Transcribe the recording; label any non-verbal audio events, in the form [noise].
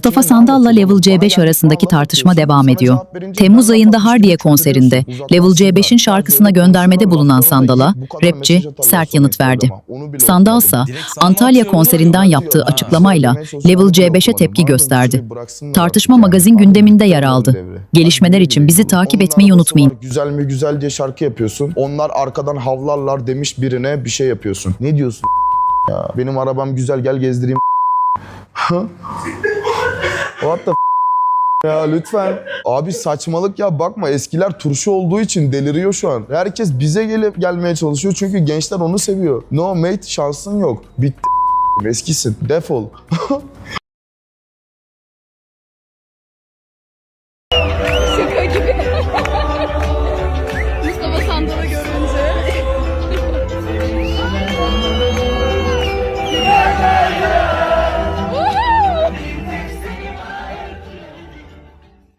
Mustafa Sandal'la Level C5 arasındaki tartışma devam ediyor. Temmuz ayında Harbiye konserinde Level C5'in şarkısına göndermede bulunan Sandal'a rapçi sert yanıt verdi. Sandalsa Antalya konserinden yaptığı açıklamayla Level C5'e tepki gösterdi. Tartışma magazin gündeminde yer aldı. Gelişmeler için bizi takip etmeyi unutmayın. Güzel mi güzel diye şarkı yapıyorsun. Onlar arkadan havlarlar demiş birine bir şey yapıyorsun. Ne diyorsun ya? Benim arabam güzel gel gezdireyim. What the ya lütfen. Abi saçmalık ya bakma eskiler turşu olduğu için deliriyor şu an. Herkes bize gelip gelmeye çalışıyor çünkü gençler onu seviyor. No mate şansın yok. Bitti eskisin. Defol. [laughs]